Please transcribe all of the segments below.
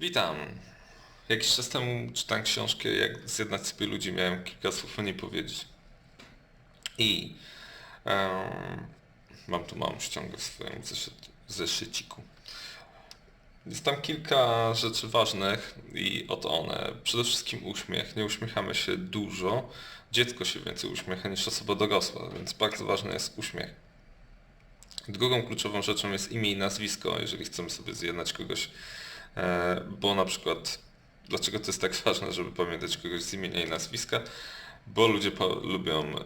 Witam. Jakiś czas temu czytałem książkę Jak zjednać sobie ludzi. Miałem kilka słów o niej powiedzieć. I em, mam tu małą ściągę w swoim zeszyt, zeszyciku. Jest tam kilka rzeczy ważnych i oto one. Przede wszystkim uśmiech. Nie uśmiechamy się dużo. Dziecko się więcej uśmiecha niż osoba dorosła, więc bardzo ważny jest uśmiech. Drugą kluczową rzeczą jest imię i nazwisko, jeżeli chcemy sobie zjednać kogoś, bo na przykład, dlaczego to jest tak ważne, żeby pamiętać kogoś z imienia i nazwiska, bo ludzie lubią e,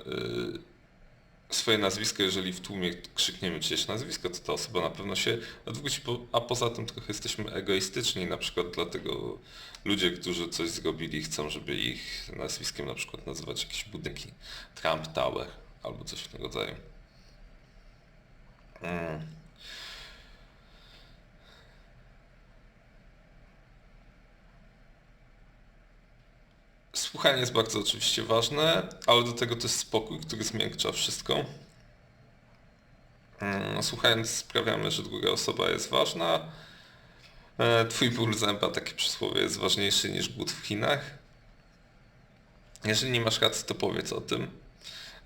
swoje nazwisko, jeżeli w tłumie krzykniemy czyjeś nazwisko, to ta osoba na pewno się odwróci, a poza tym trochę jesteśmy egoistyczni, na przykład dlatego ludzie, którzy coś zrobili, chcą, żeby ich nazwiskiem na przykład nazywać jakieś budynki, Trump Tower albo coś w tym rodzaju. Słuchanie jest bardzo oczywiście ważne, ale do tego to jest spokój, który zmiękcza wszystko. Mm, Słuchając sprawiamy, że druga osoba jest ważna. E, Twój ból zęba, takie przysłowie, jest ważniejszy niż głód w Chinach. Jeżeli nie masz racji, to powiedz o tym.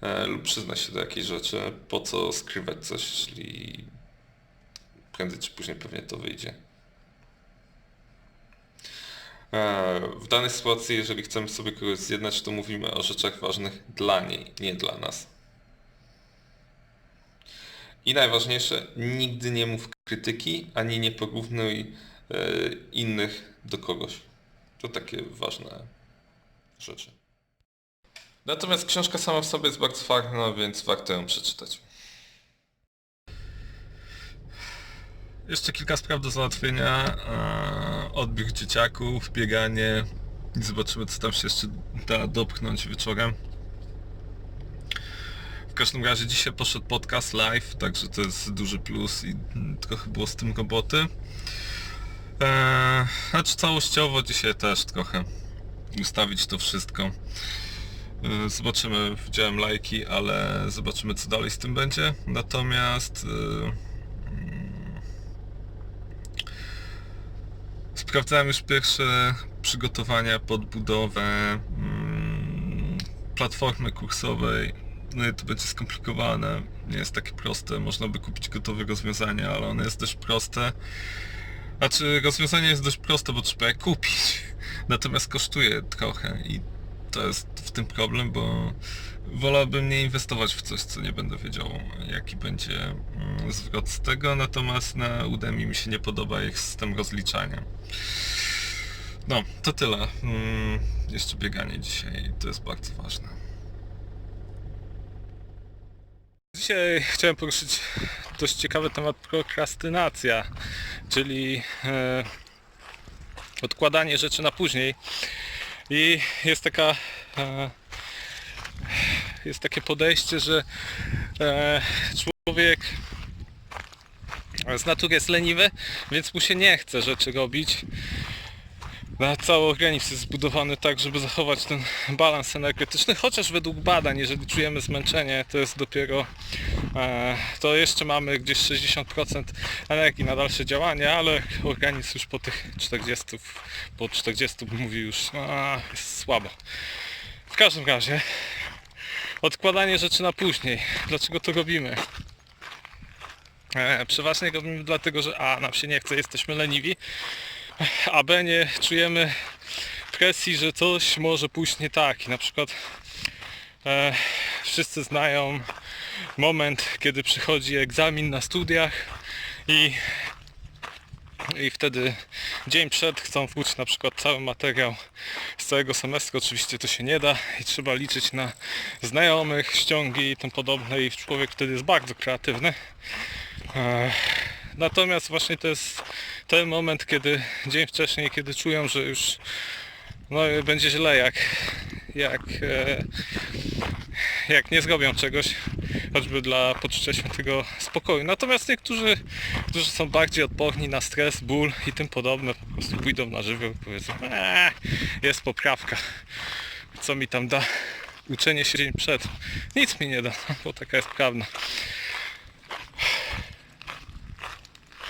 E, lub przyznaj się do jakiejś rzeczy. Po co skrywać coś, jeśli prędzej czy później pewnie to wyjdzie. E, W danej sytuacji, jeżeli chcemy sobie kogoś zjednać, to mówimy o rzeczach ważnych dla niej, nie dla nas. I najważniejsze, nigdy nie mów krytyki, ani nie porównuj e, innych do kogoś. To takie ważne rzeczy. Natomiast książka sama w sobie jest bardzo fajna, więc warto ją przeczytać. Jeszcze kilka spraw do załatwienia. e, Odbiór dzieciaków, bieganie. Zobaczymy, co tam się jeszcze da dopchnąć wieczorem. W każdym razie dzisiaj poszedł podcast live, także to jest duży plus i trochę było z tym roboty. Eee, znaczy całościowo dzisiaj też trochę ustawić to wszystko. Eee, Zobaczymy, widziałem lajki, ale zobaczymy co dalej z tym będzie. Natomiast Sprawdzałem już pierwsze przygotowania pod budowę mm, platformy kursowej. No i to będzie skomplikowane, nie jest takie proste. Można by kupić gotowe rozwiązania, ale one jest dość proste. Znaczy rozwiązanie jest dość proste, bo trzeba je kupić. Natomiast kosztuje trochę i to jest w tym problem, bo wolałbym nie inwestować w coś, co nie będę wiedział, jaki będzie mm, zwrot z tego, natomiast na Udemy mi się nie podoba ich system rozliczania. No, to tyle. Mm, Jeszcze bieganie dzisiaj, to jest bardzo ważne. Dzisiaj chciałem poruszyć dość ciekawy temat prokrastynacja, czyli e, odkładanie rzeczy na później. I jest taka e, jest takie podejście, że e, człowiek z natury jest leniwy, więc mu się nie chce rzeczy robić. Na cały organizm jest zbudowany tak, żeby zachować ten balans energetyczny, chociaż według badań, jeżeli czujemy zmęczenie, to jest dopiero, to jeszcze mamy gdzieś 60% energii na dalsze działania, ale organizm już po tych 40, po 40 mówi już, a, jest słabo. W każdym razie, odkładanie rzeczy na później. Dlaczego to robimy? E, przeważnie robimy dlatego, że a, nam się nie chce, jesteśmy leniwi, a B nie czujemy presji, że coś może pójść nie tak. I na przykład e, wszyscy znają moment, kiedy przychodzi egzamin na studiach i, i wtedy dzień przed chcą wrócić na przykład cały materiał z całego semestru. Oczywiście to się nie da i trzeba liczyć na znajomych, ściągi i tym podobne i człowiek wtedy jest bardzo kreatywny. E, Natomiast właśnie to jest ten moment, kiedy dzień wcześniej, kiedy czują, że już no, będzie źle, jak, jak, e, jak nie zrobią czegoś, choćby dla poczucia świętego spokoju. Natomiast niektórzy, którzy są bardziej odporni na stres, ból i tym podobne, po prostu pójdą na żywioł i powiedzą, eee, jest poprawka, co mi tam da uczenie się dzień przed. Nic mi nie da, bo taka jest prawda.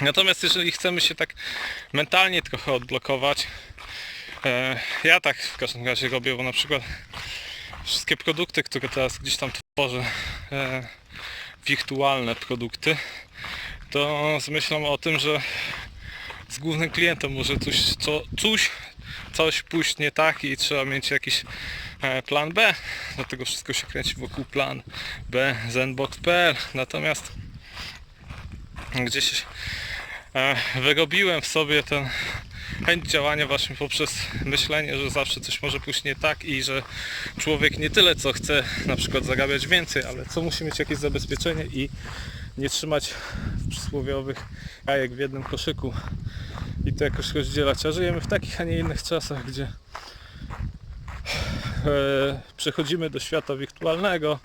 Natomiast jeżeli chcemy się tak mentalnie trochę odblokować, e, ja tak w każdym razie robię, bo na przykład wszystkie produkty, które teraz gdzieś tam tworzę, e, wirtualne produkty, to z myślą o tym, że z głównym klientem może coś, co, coś, coś pójść nie tak i trzeba mieć jakiś e, plan B. Dlatego wszystko się kręci wokół plan B zenbox.pl. Natomiast gdzieś e, wyrobiłem w sobie ten chęć działania właśnie poprzez myślenie, że zawsze coś może pójść nie tak i że człowiek nie tyle co chce na przykład zarabiać więcej, ale co musi mieć jakieś zabezpieczenie i nie trzymać przysłowiowych jajek w jednym koszyku i to jakoś rozdzielać. A żyjemy w takich, a nie innych czasach, gdzie e, przechodzimy do świata wirtualnego.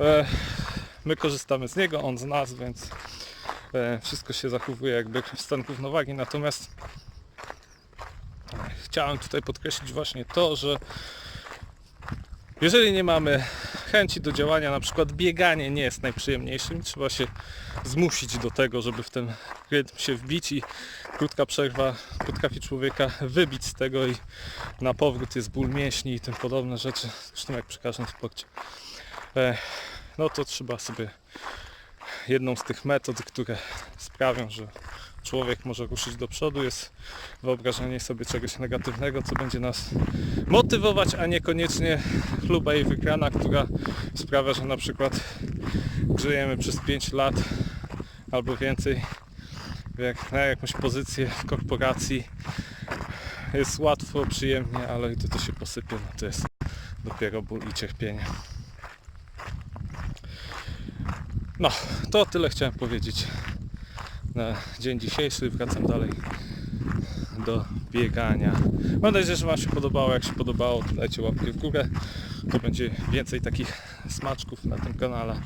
E, my korzystamy z niego, on z nas, więc e, wszystko się zachowuje jakby w stan równowagi. Natomiast chciałem tutaj podkreślić właśnie to, że jeżeli nie mamy chęci do działania, na przykład bieganie nie jest najprzyjemniejszym, trzeba się zmusić do tego, żeby w ten rytm się wbić i krótka przerwa potrafi człowieka wybić z tego i na powrót jest ból mięśni i tym podobne rzeczy, zresztą jak przy każdym sporcie. E, no to trzeba sobie jedną z tych metod, które sprawią, że człowiek może ruszyć do przodu, jest wyobrażenie sobie czegoś negatywnego, co będzie nas motywować, a niekoniecznie chluba i wygrana, która sprawia, że na przykład żyjemy przez 5 lat albo więcej jak na jakąś pozycję w korporacji. Jest łatwo, przyjemnie, ale gdy to się posypie, no to jest dopiero ból i cierpienie. No, to tyle chciałem powiedzieć na dzień dzisiejszy. Wracam dalej do biegania. Mam nadzieję, że Wam się podobało. Jak się podobało, dajcie łapkę w górę. To będzie więcej takich smaczków na tym kanale.